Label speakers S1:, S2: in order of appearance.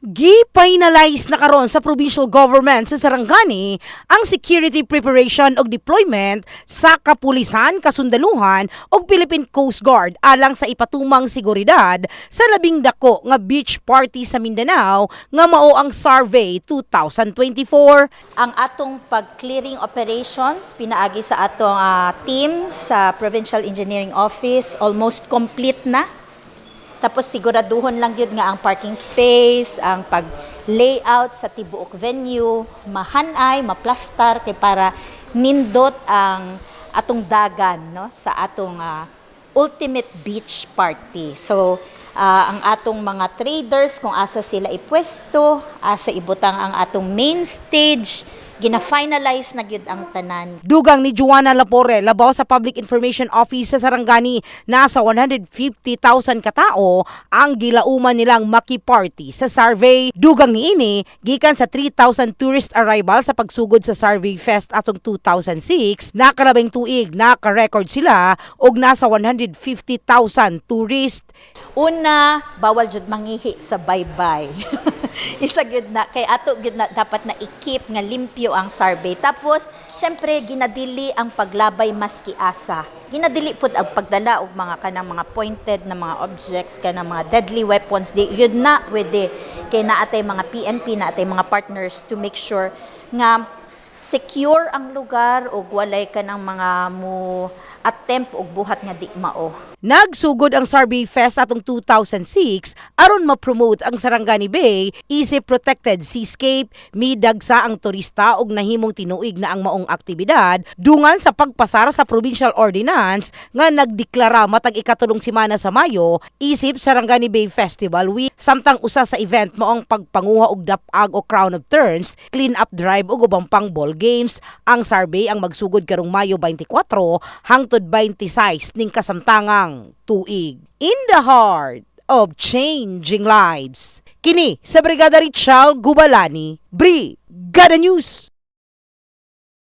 S1: Gi-finalize na karon sa provincial government sa Sarangani ang security preparation ug deployment sa kapulisan, kasundaluhan ug Philippine Coast Guard alang sa ipatumang seguridad sa labing dako nga beach party sa Mindanao nga mao ang Survey 2024.
S2: ang atong pag-clearing operations pinaagi sa atong ah, team sa Provincial Engineering Office almost complete na. Tapos siguraduhon lang yun nga ang parking space, ang pag-layout sa tibuok venue, mahanay, maplastar kay para nindot ang atong dagan no sa atong ah, ultimate beach party. So ah, ang atong mga traders kung asa sila ipwesto, asa ibutang ang atong main stage, gina-finalize na gyud ang tanan.
S1: Dugang ni Juana Lapore, labaw sa Public Information Office sa Sarangani, nasa 150,000 katao ang gilauman nilang maki-party sa survey. Dugang ni ini, gikan sa 3,000 tourist arrival sa pagsugod sa Survey Fest atong 2006, nakarabing tuig, naka-record sila og nasa 150,000 tourist.
S2: Una, bawal jud mangihi sa bye-bye. Isa gyud na kay ato gyud na dapat na i-keep nga limpyo ang survey. Tapos, syempre ginadili ang paglabay maski asa. Ginadili pud ang pagdala og mga kanang mga pointed na mga objects kanang mga deadly weapons di yun na pwede kay naatay mga PNP naatay mga partners to make sure nga secure ang lugar ug walay ka ng mga mo attempt og buhat nga di mao.
S1: Nagsugod ang Survey Fest atong 2006 aron ma-promote ang Sarangani Bay isip protected seascape, midagsa ang turista ug nahimong tinuig na ang maong aktibidad dungan sa pagpasara sa provincial ordinance nga nagdeklara matag ikatulong semana sa Mayo isip Sarangani Bay Festival Week samtang usa sa event mo ang pagpanguha og dapag o crown of turns, clean up drive ug ubang pang ball games. Ang survey ang magsugod karong Mayo 24 hangtod 26 ning kasamtangang tuig. In the heart of changing lives. Kini sa Brigada Richal Gubalani, Brigada News.